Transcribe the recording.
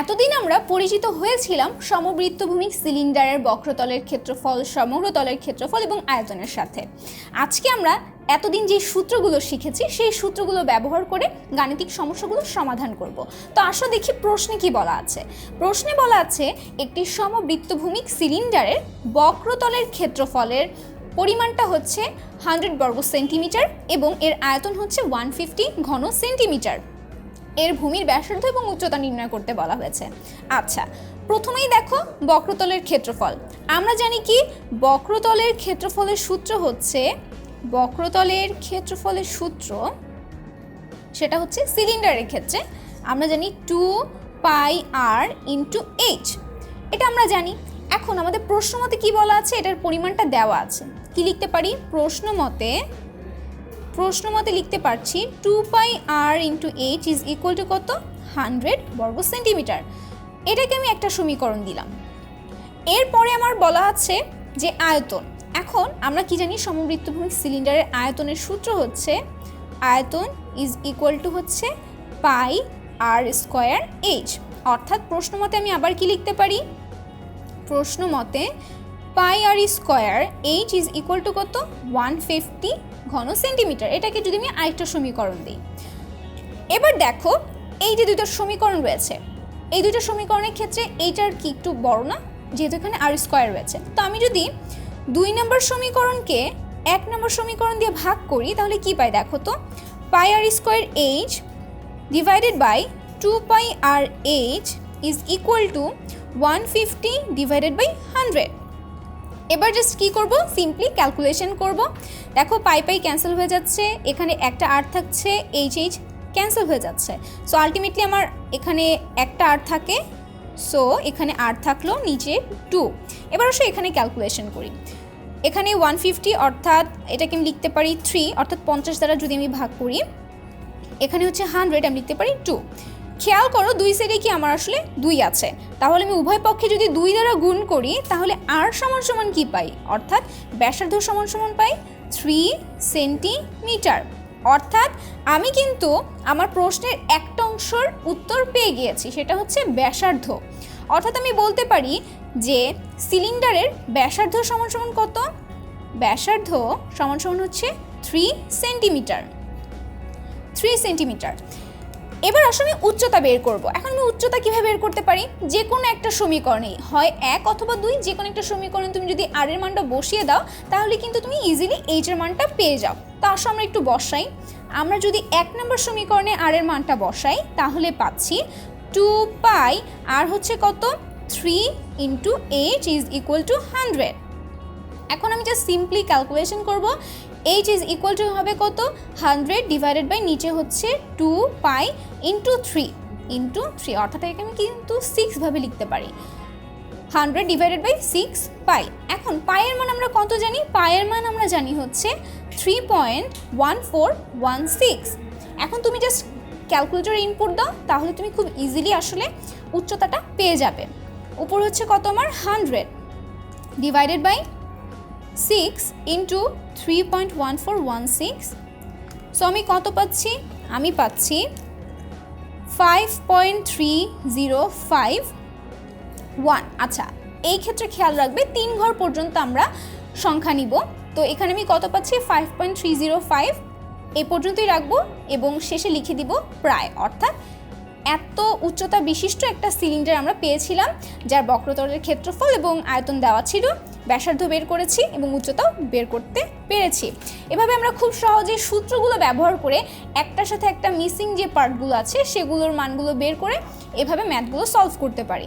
এতদিন আমরা পরিচিত হয়েছিলাম সমবৃত্তভূমিক সিলিন্ডারের বক্রতলের ক্ষেত্রফল সমগ্রতলের ক্ষেত্রফল এবং আয়তনের সাথে। আজকে আমরা এতদিন যে সূত্রগুলো শিখেছি, সেই সূত্রগুলো ব্যবহার করে গাণিতিক সমস্যাগুলো সমাধান করব। তো আসো দেখি প্রশ্নে কি বলা আছে। প্রশ্নে বলা আছে, একটি সমবৃত্তভূমিক সিলিন্ডারের বক্রতলের ক্ষেত্রফলের পরিমাণটা হচ্ছে হান্ড্রেড বর্গ সেন্টিমিটার এবং এর আয়তন হচ্ছে ওয়ান ফিফটি ঘন সেন্টিমিটার। এর ভূমির ব্যাসার্ধ এবং উচ্চতা নির্ণয় করতে বলা হয়েছে। আচ্ছা প্রথমেই দেখো বক্রতলের ক্ষেত্রফল। আমরা জানি কি? বক্রতলের ক্ষেত্রফলের সূত্র হচ্ছে, বক্রতলের ক্ষেত্রফলের সূত্র সেটা হচ্ছে সিলিন্ডারের ক্ষেত্রে। আমরা জানি two pi r into h. এটা আমরা জানি। এখন আমাদের প্রশ্ন মতে কী বলা আছে? এটার পরিমাণটা দেওয়া আছে। কি লিখতে পারি? প্রশ্ন মতে প্রশ্ন মতে লিখতে পারছি two pi r into h is equal to কত? হান্ড্রেড বর্গ সেন্টিমিটার। এটাকে আমি একটা সমীকরণ দিলাম। এরপরে আমার বলা আছে যে আয়তন। এখন আমরা কি জানি সমবৃত্তভূমিক সিলিন্ডারের আয়তনের সূত্র হচ্ছে আয়তন ইজ ইকুয়াল টু হচ্ছে পাই আর স্কোয়ার এইচ। অর্থাৎ প্রশ্ন মতে আমি আবার কি লিখতে পারি? প্রশ্ন মতে pi r square h is equal to কত? ওয়ান ফিফটি ঘন সেন্টিমিটার, এটাকে যদি আমি আরেকটা সমীকরণ দিই। এবার দেখো, এই যে দুটো সমীকরণ রয়েছে, এই দুটো সমীকরণের ক্ষেত্রে এইটার কি একটু বড় না? যেহেতু এখানে আর স্কোয়ার রয়েছে। তো আমি যদি দুই নম্বর সমীকরণকে এক নম্বর সমীকরণ দিয়ে ভাগ করি, তাহলে কি পাই দেখো তো? Pi r square h divided by two pi r h is equal to one fifty divided by hundred. এবার জাস্ট কী করব? সিম্পলি ক্যালকুলেশন করব। দেখো, পাই পাই ক্যান্সেল হয়ে যাচ্ছে। এখানে একটা আর থাকছে এইচ এইচ ক্যান্সেল হয়ে যাচ্ছে। সো আলটিমেটলি আমার এখানে একটা আর থাকে। সো এখানে আর থাকল, নিচে টু এবার অবশ্যই এখানে ক্যালকুলেশন করি। এখানে ওয়ান ফিফটি অর্থাৎ এটাকে আমি লিখতে পারি থ্রি অর্থাৎ পঞ্চাশ দ্বারা যদি আমি ভাগ করি, এখানে হচ্ছে হান্ড্রেড আমি লিখতে পারি টু খেয়াল করো, দুই সাইডে কি আমার আসলে দুই আছে। তাহলে আমি উভয় পক্ষে যদি দুই দ্বারা গুণ করি, তাহলে আর সমান সমান কি পাই? অর্থাৎ ব্যাসার্ধ সমান সমান পাই থ্রি সেন্টিমিটার অর্থাৎ আমি কিন্তু আমার প্রশ্নের একটা অংশর উত্তর পেয়ে গিয়েছি, সেটা হচ্ছে ব্যাসার্ধ। অর্থাৎ আমি বলতে পারি যে সিলিন্ডারের ব্যাসার্ধ সমান সমান কত? ব্যাসার্ধ সমান সমান হচ্ছে থ্রি সেন্টিমিটার থ্রি সেন্টিমিটার এবার আসলে উচ্চতা বের করব। এখন আমি উচ্চতা কীভাবে বের করতে পারি? যে কোনো একটা সমীকরণে হয় এক অথবা দুই যে কোনো একটা সমীকরণে তুমি যদি আর এর মানটা বসিয়ে দাও, তাহলে কিন্তু তুমি ইজিলি এইচ এর মানটা পেয়ে যাও। তা আসো আমরা একটু বসাই। আমরা যদি এক নম্বর সমীকরণে আর এর মানটা বসাই, তাহলে পাচ্ছি টু পাই আর হচ্ছে কত? Three into h is equal to hundred এখন আমি জাস্ট সিম্পলি ক্যালকুলেশন করব। এইচ ইজ ইকুয়াল টু হবে কত? হান্ড্রেড ডিভাইডেড বাই নিচে হচ্ছে two pi into three into three অর্থাৎ এটাকে আমি কিন্তু সিক্সভাবে লিখতে পারি। Hundred divided by six pi এখন পায়ের মান আমরা কত জানি? পায়ের মান আমরা জানি হচ্ছে three point one four one six এখন তুমি জাস্ট ক্যালকুলেটর ইনপুট দাও, তাহলে তুমি খুব ইজিলি আসলে উচ্চতাটা পেয়ে যাবে। উপর হচ্ছে কত আমার? Hundred divided by six into three point one four one six. So আমি কত পাচ্ছি? আমি পাচ্ছি five point three zero five one. আচ্ছা এই ক্ষেত্রে খেয়াল রাখবে, তিন ঘর পর্যন্ত আমরা সংখ্যা নিব। তো এখানে আমি কত পাচ্ছি? Five point three zero five. এই পর্যন্তই রাখব এবং শেষে লিখে দিব প্রায়, অর্থাৎ এত উচ্চতা বিশিষ্ট একটা সিলিন্ডার আমরা পেয়েছিলাম, যার বক্রতলের ক্ষেত্রফল এবং আয়তন দেওয়া ছিল। ব্যাসার্ধ বের করেছি এবং উচ্চতাও বের করতে পেরেছি। এভাবে আমরা খুব সহজে সূত্রগুলো ব্যবহার করে একটার সাথে একটা মিসিং যে পার্টগুলো আছে, সেগুলোর মানগুলো বের করে এভাবে ম্যাথগুলো সলভ করতে পারি।